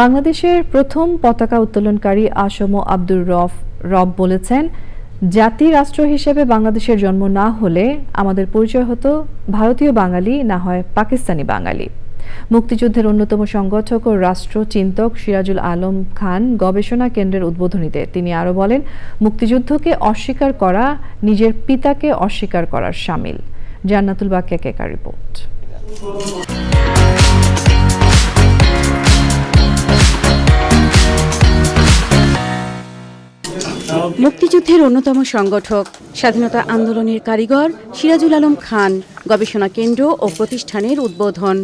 বাংলাদেশের প্রথম পতাকা উত্তোলনকারী আসম আব্দুর রফ, রব বলেছেন, জাতি রাষ্ট্র হিসেবে বাংলাদেশের জন্ম না হলে আমাদের পরিচয় হতো ভারতীয় বাঙালি, না হয় পাকিস্তানি বাঙালি। মুক্তিযুদ্ধের অন্যতম সংগঠক ও রাষ্ট্রচিন্তক সিরাজুল আলম খান গবেষণা কেন্দ্রের উদ্বোধনীতে তিনি আরও বলেন, মুক্তিযুদ্ধকে অস্বীকার করা নিজের পিতাকে অস্বীকার করার সামিল। জান্নাতুল বাকিয়া কেকার রিপোর্ট। মুক্তিযুদ্ধের অন্যতম সংগঠক, স্বাধীনতা আন্দোলনের কারিগর সিরাজুল আলম খান, গবেষণা কেন্দ্র ও প্রতিষ্ঠানের উদ্বোধন।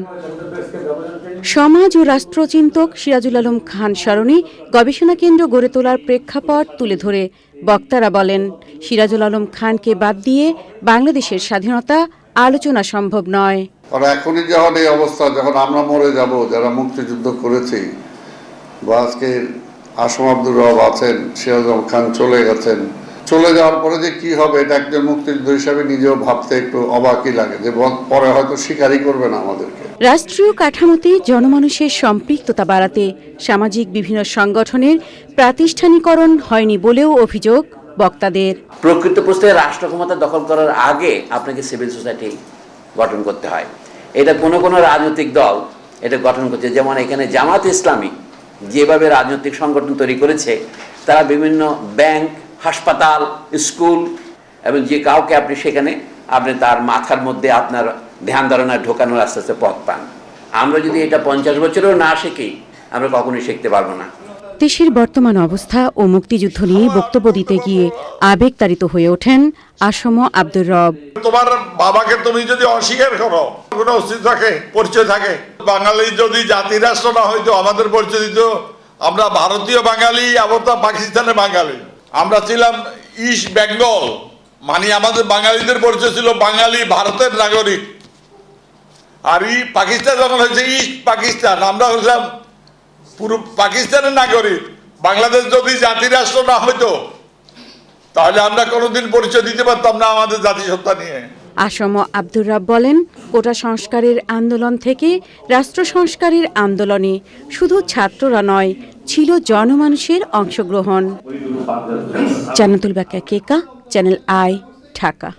সমাজ ও রাষ্ট্রচিন্তক সিরাজুল আলম খান স্মরণে গবেষণা কেন্দ্র গড়ে তোলার প্রেক্ষাপট তুলে ধরে। বক্তারা বলেন, সিরাজুল আলম খানকে বাদ দিয়ে বাংলাদেশের স্বাধীনতা আলোচনা সম্ভব নয়। আর এখনই যখন এই অবস্থা, যখন আমরা মরে যাব, যারা মুক্তিযুদ্ধ করেছি, বা আসম আব্দুর রব আছেন সিরাজম খান চলে গেছেন। চলে যাওয়ার পরে যে কি হবে এটা একজন মুক্তিযুদ্ধ হিসাবে নিজেও ভাবতে একটু অবাকই লাগে যে পরে হয়তো স্বীকারই করবে না আমাদেরকে। রাষ্ট্রীয় কাঠামোতে জনমানুষের সম্পৃক্ততা বাড়াতে সামাজিক বিভিন্ন সংগঠনের প্রাতিষ্ঠানিকরণ হয়নি বলেও অভিযোগ বক্তাদের। প্রকৃত প্রকৃতপক্ষে রাষ্ট্র ক্ষমতা দখল করার আগে আপনাকে সিভিল সোসাইটি গঠন করতে হয়। এটা কোনো কোনো রাজনৈতিক দল এটা গঠন করছে। যেমন এখানে জামাত ইসলামী যেভাবে রাজনৈতিক সংগঠন তৈরি করেছে, তারা বিভিন্ন ব্যাংক, হাসপাতাল, স্কুল এবং যে কাউকে আপনি সেখানে, আপনি তার মাথার মধ্যে আপনার ধ্যান ধারণা ঢোকানোর আস্তে আস্তে পথ পান। আমরা যদি এটা পঞ্চাশ বছরেও না শিখি, আমরা কখনোই শিখতে পারব না। দেশের বর্তমান অবস্থা ও মুক্তিযুদ্ধ নিয়ে বক্তব্য দিতে গিয়ে আবেগতাড়িত হয়ে ওঠেন আসম আব্দুর রব। তোমার বাবাকে তুমি যদি অস্বীকার করো, কোনো অস্তিত্ব থাকে, পরিচয় থাকে, বাঙালি যদি জাতি রাষ্ট্র না হইতো, আমাদের পরিচয় দিত, আমরা ভারতীয় বাঙালি, আবার পাকিস্তানের বাঙালি। আমরা ছিলাম ইস্ট বেঙ্গল মানে আমাদের বাঙালিদের পরিচয় ছিল বাঙালি ভারতের নাগরিক। আর ই পাকিস্তান যখন হয়েছে, ইস্ট পাকিস্তান, আমরা হলাম পুরো পাকিস্তানের নাগরিক, বাংলাদেশ যদি জাতি রাষ্ট্র না হইতো, তাহলে আমরা কোনোদিন পরিচয় দিতে পারতাম না আমাদের জাতিসত্তা নিয়ে। আসম আব্দুর রব বলেন, কোটা সংস্কারের আন্দোলন থেকে রাষ্ট্র সংস্কারের আন্দোলনে শুধু ছাত্ররা নয়, ছিল জনমানুষের অংশগ্রহণ। Jannatul Bakka Keka channel I, Dhaka.